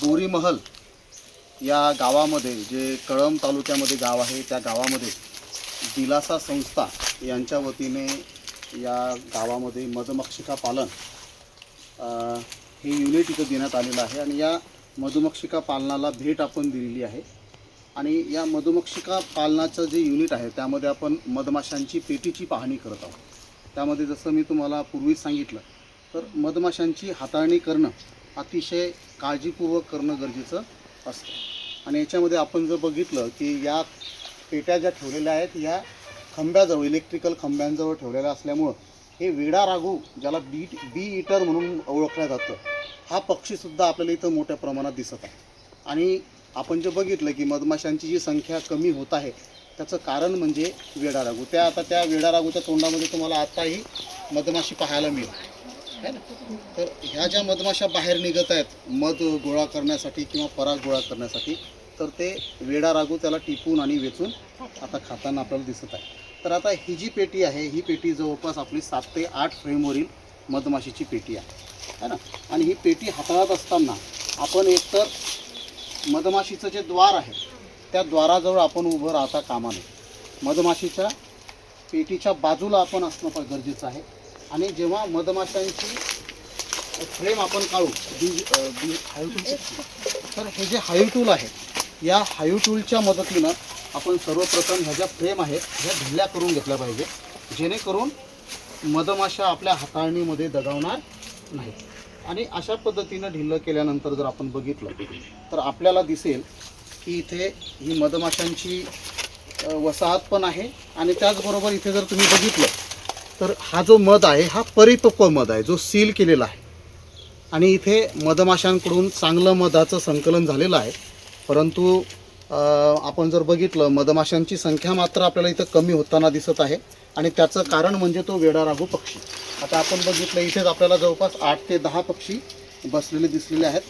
बोरीमहल या गावामध्ये जे कळंब तालुक्यामध्ये गाव आहे त्या गावामध्ये दिलासा संस्था यांच्या वतीने या गावामध्ये मधमक्षिका पालन हे युनिट इथं देण्यात आलेलं आहे. आणि या मधुमक्षिका पालनाला भेट आपण दिलेली आहे. आणि या मधुमक्षिका पालनाचं जे युनिट आहे त्यामध्ये आपण मधमाशांची पेटीची पाहणी करत आहोत. त्यामध्ये जसं मी तुम्हाला पूर्वीच सांगितलं तर मधमाशांची हाताळणी करणं अतिशय काळजीपूर्वक करणं गरजेचं असतं. आणि याच्यामध्ये आपण जर बघितलं की या पेट्या ज्या ठेवलेल्या आहेत या खंब्याजवळ इलेक्ट्रिकल खंब्यांजवळ ठेवलेल्या असल्यामुळं हे वेडा रागू ज्याला बीट बी इटर म्हणून ओळखलं जातं हा पक्षीसुद्धा आपल्याला इथं मोठ्या प्रमाणात दिसत आहे. आणि आपण जे बघितलं की मधमाशांची जी संख्या कमी होत आहे त्याचं कारण म्हणजे वेडारागू त्या आता त्या वेडारागूच्या तोंडामध्ये तुम्हाला आताही मधमाशी पाहायला मिळेल. है ना? तर ह्या ज्या मधमाशा बाहेर निघत आहेत मध गोळा करण्यासाठी किंवा पराग गोळा करण्यासाठी तर ते वेडा रागू त्याला टिपून आणि वेचून आता खाताना आपल्याला दिसत आहे. तर आता ही जी पेटी आहे ही पेटी जवळपास आपली सात ते आठ फ्रेमवरील मधमाशीची पेटी आहे. है ना? आणि ही पेटी हाताळत असताना आपण एकतर मधमाशीचं जे द्वार आहे त्या द्वाराजवळ आपण उभं राहता कामा नये. मधमाशीच्या पेटीच्या बाजूला आपण असणं पण गरजेचं आहे. आणि जेव्हा मधमाशांची फ्रेम आपण काढू हायू टूल तर हे जे हायू टूल आहे या हायू टूलच्या मदतीनं आपण सर्वप्रथम ह्या ज्या फ्रेम आहेत ह्या ढिल्या करून घेतल्या पाहिजे. जेणेकरून मधमाशा आपल्या हाताळणीमध्ये दगावणार नाही. आणि अशा पद्धतीनं ढिल्लं केल्यानंतर जर आपण बघितलं तर आपल्याला दिसेल की इथे ही मधमाशांची वसाहत पण आहे. आणि त्याचबरोबर इथे जर तुम्ही बघितलं तर हा जो मध आहे हा परिपक्व मध आहे जो सील केलेला आहे. आणि इथे मधमाशांकडून चांगलं मधाचं संकलन झालेलं आहे. परंतु आपण जर बघितलं मधमाशांची संख्या मात्र आपल्याला इथं कमी होताना दिसत आहे. आणि त्याचं कारण म्हणजे तो वेडारागू पक्षी. आता आपण बघितलं इथेच आपल्याला जवळपास आठ ते दहा पक्षी बसलेले दिसलेले आहेत.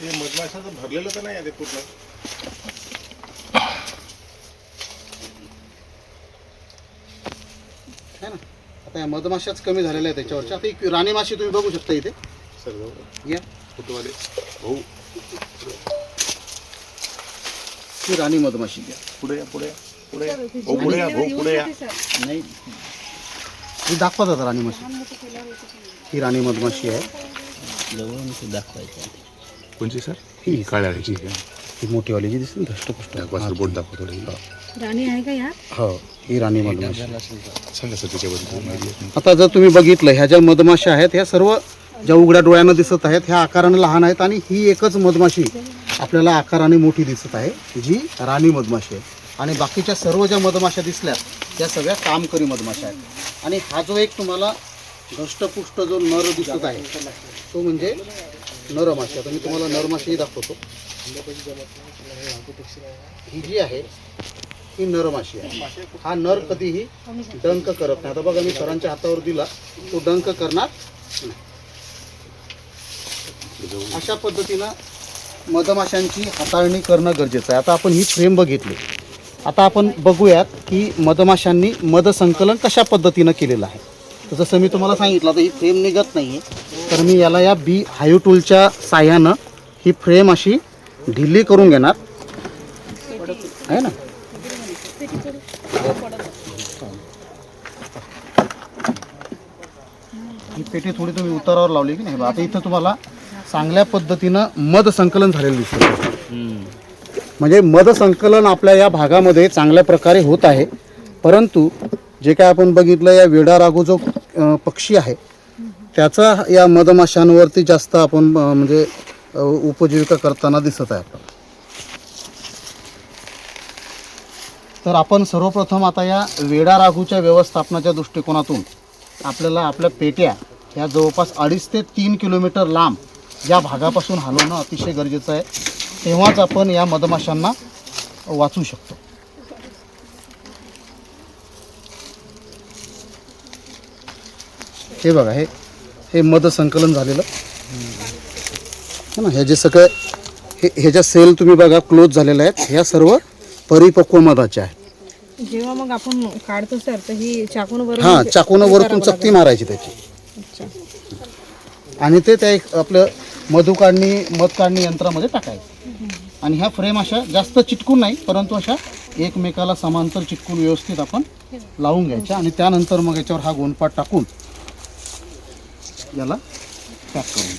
हे मधमाशाचं भरलेलं तर नाही आहे ते पूर्ण. है ना? आता या मधमाशाच कमी झालेल्या आहेत त्याच्यावरच्या आता एक राणी माशी तुम्ही बघू शकता इथे. सर्व या. फोटोवाले. भाऊ. ही राणी मधमाशी घ्या. पुढे या पुढे या पुढे या. भाऊ पुढे या भाऊ पुढे या. नाही. ही दाखवा दादा राणी माशी. ही राणी मधमाशी आहे. कोणची सर? ही काळ्या ही मोठीवाली जी दिसते ना धष्टपुष्ट. बोट दाखवा थोडी. राणी आहे का या हो ही राणी मधमाशी. सांगा सर त्याच्याबद्दल आता जर तुम्ही बघितलं ह्या ज्या मधमाशा आहेत ह्या सर्व ज्या उघड्या डोळ्यानं दिसत आहेत ह्या आकाराने लहान आहेत आणि ही एकच मधमाशी आपल्याला आकाराने मोठी दिसत आहे जी राणी मधमाशी आहे. आणि बाकीच्या सर्व ज्या मधमाशा दिसल्या त्या सगळ्या कामकरी मधमाशा आहेत. आणि हा जो एक तुम्हाला धष्टपुष्ट जो नर दिसत आहे तो म्हणजे नरमाशी आता मी तुम्हाला नरमाशीही दाखवतो. ही जी आहे ही नरमाशी आहे. हा नर कधीही डंक करत नाही. आता बघा मी सरांच्या हातावर दिला तो डंक करणार नाही. अशा पद्धतीनं मधमाशांची हाताळणी करणं गरजेचं आहे. आता आपण ही फ्रेम बघितली. आता आपण बघूयात की मधमाशांनी मध संकलन कशा पद्धतीनं केलेलं आहे. तर जसं मी तुम्हाला सांगितलं तर ही फ्रेम निघत नाही आहे तर मी याला या बी हायू टूलच्या साह्यानं ही फ्रेम अशी ढिली करून घेणार. आहे ना? ही पेटी थोडी तुम्ही उतारावर लावली की नाही? आता इथं तुम्हाला चांगल्या पद्धतीनं मध संकलन झालेलं दिसतं म्हणजे मध संकलन आपल्या या भागामध्ये चांगल्या प्रकारे होत आहे. परंतु जे काय आपण बघितलं या वेडा रागू जो पक्षी आहे त्याचा या मधमाशांवरती जास्त आपण म्हणजे उपजीविका करताना दिसत आहे आपल्याला. तर आपण सर्वप्रथम आता या वेडा राघूच्या व्यवस्थापनाच्या दृष्टिकोनातून आपल्याला आपल्या पेट्या ह्या जवळपास अडीच ते तीन किलोमीटर लांब या भागापासून हलवणं अतिशय गरजेचं आहे. तेव्हाच आपण या मधमाशांना वाचू शकतो. हे बघा हे हे मध संकलन झालेलं. है ना हे जे सगळं हे ह्याच्या सेल तुम्ही बघा क्लोज झालेल्या आहेत ह्या सर्व परिपक्व मधाच्या आहेत. जेव्हा मग आपण काढतो सर तर ही चाकून बरोबर हां चाकून वरतून चकती मारायची त्याची. आणि ते त्या एक आपलं मधु काढणी मध काढणी यंत्रामध्ये टाकायचं. आणि ह्या फ्रेम अशा जास्त चिटकून नाही परंतु अशा एकमेकाला समांतर चिटकून व्यवस्थित आपण लावून घ्यायच्या. आणि त्यानंतर मग याच्यावर हा गोंदपाट टाकून याला पॅक करून